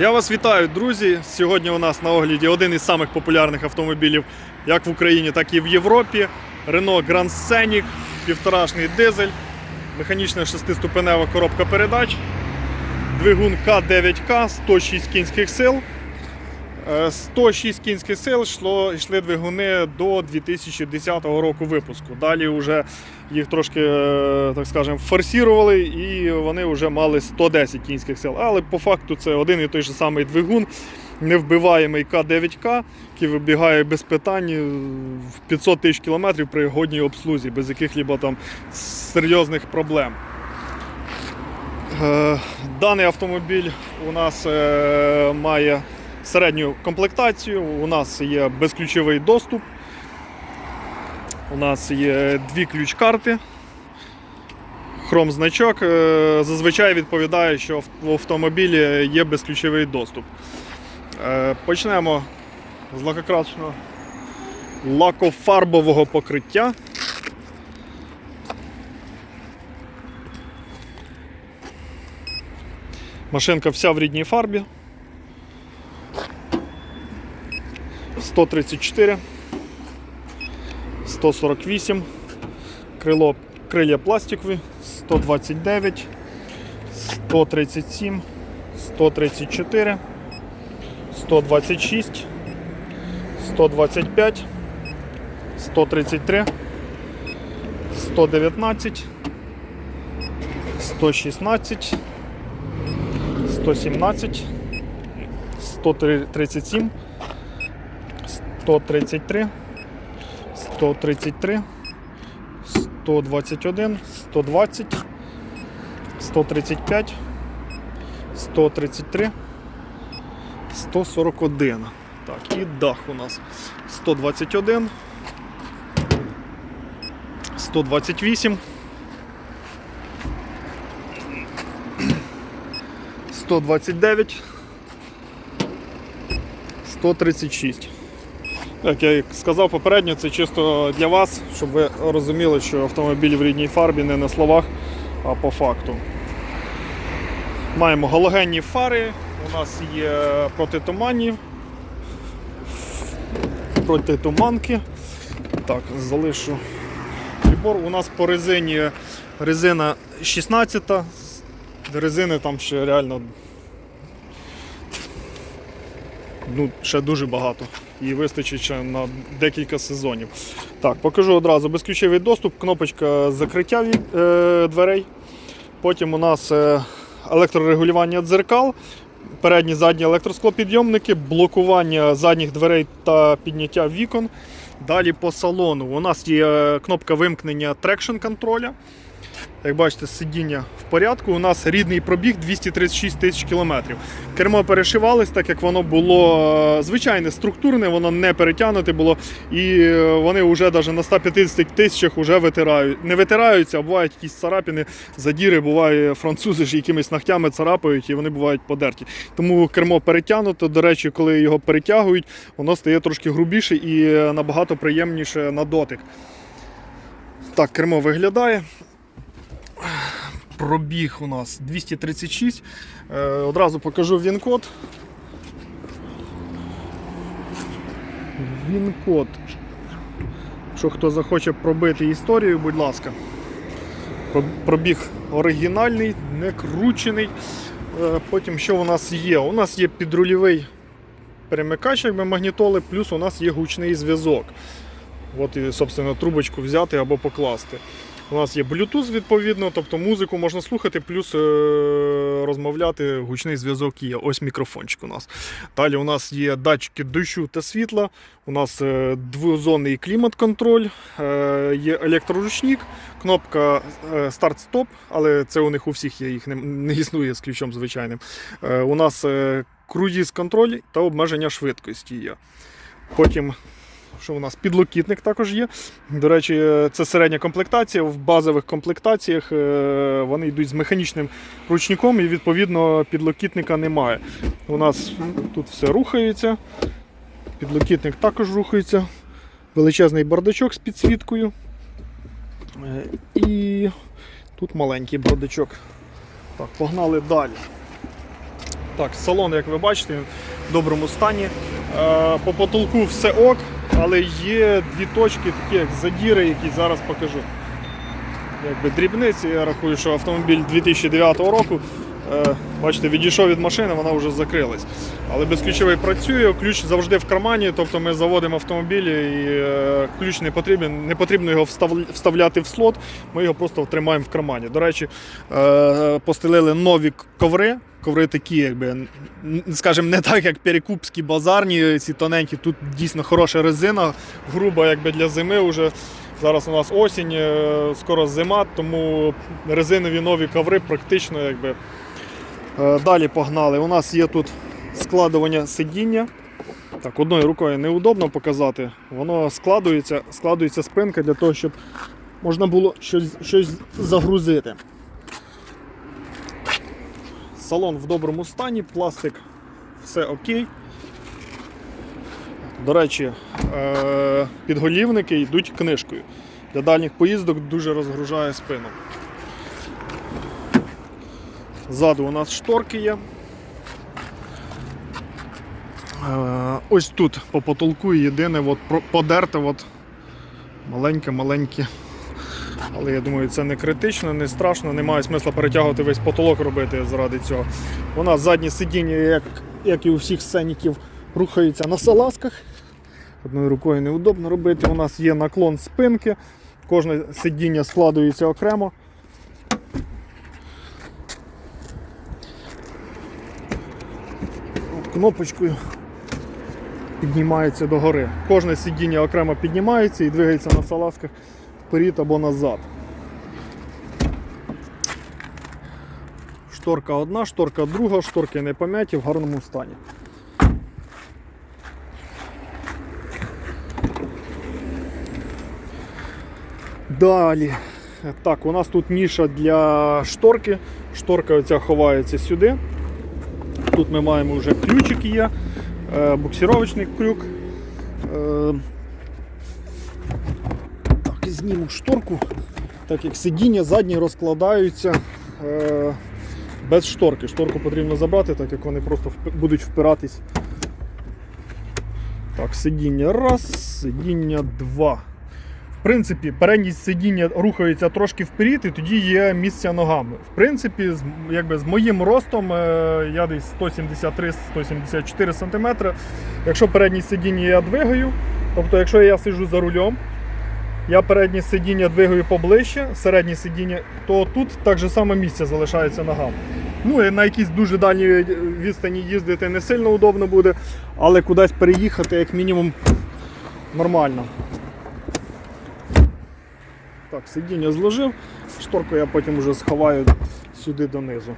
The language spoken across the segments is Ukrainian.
Я вас вітаю, друзі. Сьогодні у нас на огляді один із самих популярних автомобілів як в Україні, так і в Європі. Renault Grand Scenic, півторашний дизель, механічна шестиступенева коробка передач, двигун К9К, 106 кінських сил. Е, 106 кінських сил йшло, йшли двигуни до 2010 року випуску. Далі вже їх трошки, е, так скажемо, форсірували і вони вже мали 110 кінських сил. Але по факту це один і той же самий двигун, невбиваємий К9К, який вибігає без питань е, в 500 тисяч кілометрів при годній обслузі, без яких-либо там серйозних проблем. Е, Даний автомобіль у нас е, має середню комплектацію, у нас є безключовий доступ, у нас є дві ключ-карти. Хром значок е, зазвичай відповідає, що в автомобілі є безключовий доступ. Е, Почнемо з лакокрасочного лакофарбового покриття. Машинка вся в рідній фарбі. 134, 148, крило, крилля пластикові, 129, 137, 134, 126, 125, 133, 119, 116, 117, 137, 133, 133, 121, 120, 135, 133, 141. Так, і дах у нас 121, 128, 129, 136. Як я сказав попередньо, це чисто для вас, щоб ви розуміли, що автомобіль в рідній фарбі не на словах, а по факту. Маємо галогенні фари, у нас є протитуманні, протитуманки. Так, залишу прибор. У нас по резині резина 16, резини там ще реально ну, ще дуже багато. І вистачить ще на декілька сезонів. Так, покажу одразу безключовий доступ, кнопочка закриття від- е, дверей. Потім у нас е, електрорегулювання дзеркал, передні задні електросклопідйомники, блокування задніх дверей та підняття вікон. Далі по салону у нас є е, кнопка вимкнення трекшн контроля. Як бачите, сидіння в порядку. У нас рідний пробіг 236 тисяч кілометрів. Кермо перешивалось, так як воно було е, звичайне, структурне, воно не перетягнуте було. І е, вони вже навіть на 150 тисячах вже витирають. Не витираються, а бувають якісь царапини, задіри, буває, французи ж якимись ногтями царапають і вони бувають подерті. Тому кермо перетягнуто. До речі, коли його перетягують, воно стає трошки грубіше і е, набагато приємніше на дотик. Так, кермо виглядає. Пробіг у нас 236. Е, одразу покажу він-код. Він-код. Якщо хто захоче пробити історію, будь ласка. Пробіг оригінальний, не кручений. Е, Потім що у нас є? У нас є підрульовий перемикач, якби магнітоли, плюс у нас є гучний зв'язок. От і, собственно, трубочку взяти або покласти. У нас є Bluetooth, відповідно, тобто музику можна слухати, плюс е, розмовляти, гучний зв'язок є. Ось мікрофончик у нас. Далі у нас є датчики дощу та світла, у нас е, двозонний клімат-контроль, е, є електроручник, кнопка старт-стоп, але це у них у всіх є, їх не, існує з ключом звичайним. У нас е, круїз-контроль та обмеження швидкості є. Потім що у нас підлокітник також є. До речі, е, це середня комплектація. В базових комплектаціях е, вони йдуть з механічним ручником і відповідно підлокітника немає. У нас тут все рухається. Підлокітник також рухається. Величезний бардачок з підсвіткою. Е, І тут маленький бардачок. Так, погнали далі. Так, салон, як ви бачите, в доброму стані. По потолку все ок, але є дві точки, такі як задіри, які зараз покажу. Якби дрібниці, я рахую, що автомобіль 2009 року. е, Бачите, відійшов від машини, вона вже закрилась. Але безключовий працює, ключ завжди в кармані, тобто ми заводимо автомобіль і е, ключ не потрібен, не потрібно його вставляти в слот, ми його просто тримаємо в кармані. До речі, е, постелили нові коври. Коври такі, якби, скажімо, не так, як перекупські базарні, ці тоненькі. Тут дійсно хороша резина, груба якби для зими вже. Зараз у нас осінь, е, скоро зима, тому резинові нові коври практично якби. Е, Далі погнали. У нас є тут складування сидіння. Так, одною рукою неудобно показати. Воно складується, складується спинка для того, щоб можна було щось, щось загрузити. Салон в доброму стані, пластик все окей. До речі, е, підголівники йдуть книжкою. Для дальніх поїздок дуже розгружає спину. Ззаду у нас шторки є. Е, Ось тут по потолку єдине от подерте от маленьке-маленьке. Але я думаю, це не критично, не страшно, немає смисла перетягувати весь потолок робити заради цього. У нас заднє сидіння, як, як і у всіх сценіків, рухається на салазках. Одною рукою неудобно робити. У нас є наклон спинки, кожне сидіння складується окремо. Кнопочкою піднімається догори. Кожне сидіння окремо піднімається і двигається на салазках вперед або назад. Шторка одна, шторка друга, шторки не пом'яті в гарному стані. Далі. Так, у нас тут ніша для шторки. Шторка оця ховається сюди. Тут ми маємо вже ключик є, е, буксировочний крюк. Е, Так, і зніму шторку, так як сидіння задні розкладаються е, без шторки. Шторку потрібно забрати, так як вони просто будуть впиратись. Так, сидіння раз, сидіння два. В принципі, переднє сидіння рухається трошки вперед, і тоді є місце ногами. В принципі, з, якби, з моїм ростом, е, я десь 173-174 см. Якщо переднє сидіння я двигаю, тобто якщо я сиджу за рулем, я переднє сидіння двигаю поближче, середнє сидіння, то тут так же само місце залишається ногам. Ну, і на якійсь дуже дальній відстані їздити не сильно удобно буде, але кудись переїхати, як мінімум, нормально. Так, сидіння зложив, шторку я потім вже сховаю сюди донизу.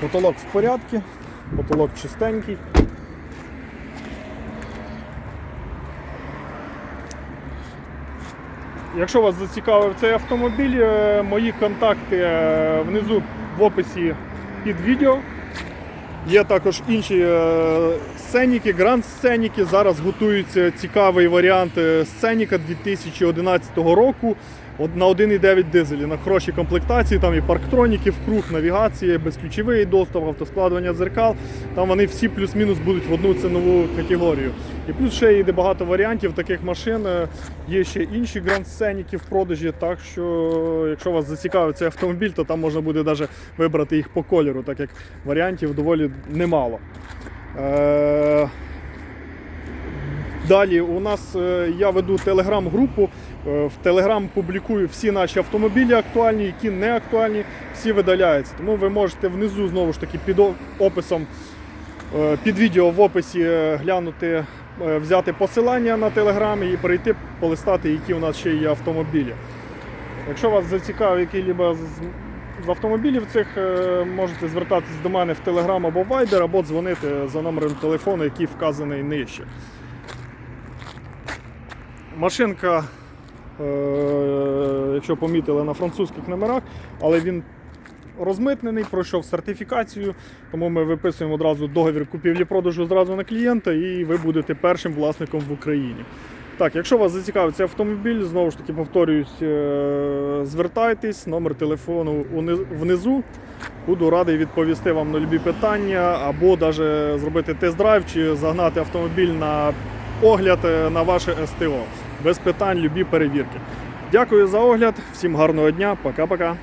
Потолок в порядку, потолок чистенький. Якщо вас зацікавив цей автомобіль, е, мої контакти е, внизу в описі під відео. Є також інші е, сценіки, гранд сценіки. Зараз готується цікавий варіант е, сценіка 2011 року на 1,9 дизелі на хорошій комплектації. Там і парктроніки вкруг, навігація, безключовий доступ, автоскладування дзеркал. Там вони всі плюс-мінус будуть в одну цінову категорію. І плюс ще йде багато варіантів таких машин. Е, Є ще інші гранд сценіки в продажі. Так що, якщо вас зацікавив цей автомобіль, то там можна буде навіть вибрати їх по кольору, так як варіантів доволі немало. Е, Далі у нас е, я веду телеграм-групу. Е, В телеграм публікую всі наші автомобілі актуальні, які не актуальні, всі видаляються. Тому ви можете внизу знову ж таки під описом під відео в описі глянути, взяти посилання на телеграм і перейти полистати, які у нас ще є автомобілі. Якщо вас зацікавив який-либо з автомобілів цих, е, можете звертатись до мене в Telegram або Viber, або дзвонити за номером телефону, який вказаний нижче. Машинка, е, якщо помітили, на французьких номерах, але він розмитнений, пройшов сертифікацію, тому ми виписуємо одразу договір купівлі-продажу зразу на клієнта, і ви будете першим власником в Україні. Так, якщо вас зацікавить цей автомобіль, знову ж таки повторююсь, е, звертайтесь, номер телефону внизу. Буду радий відповісти вам на любі питання, або навіть зробити тест-драйв чи загнати автомобіль на огляд е, на ваше СТО. Без питань, любі перевірки. Дякую за огляд, всім гарного дня, пока-пока.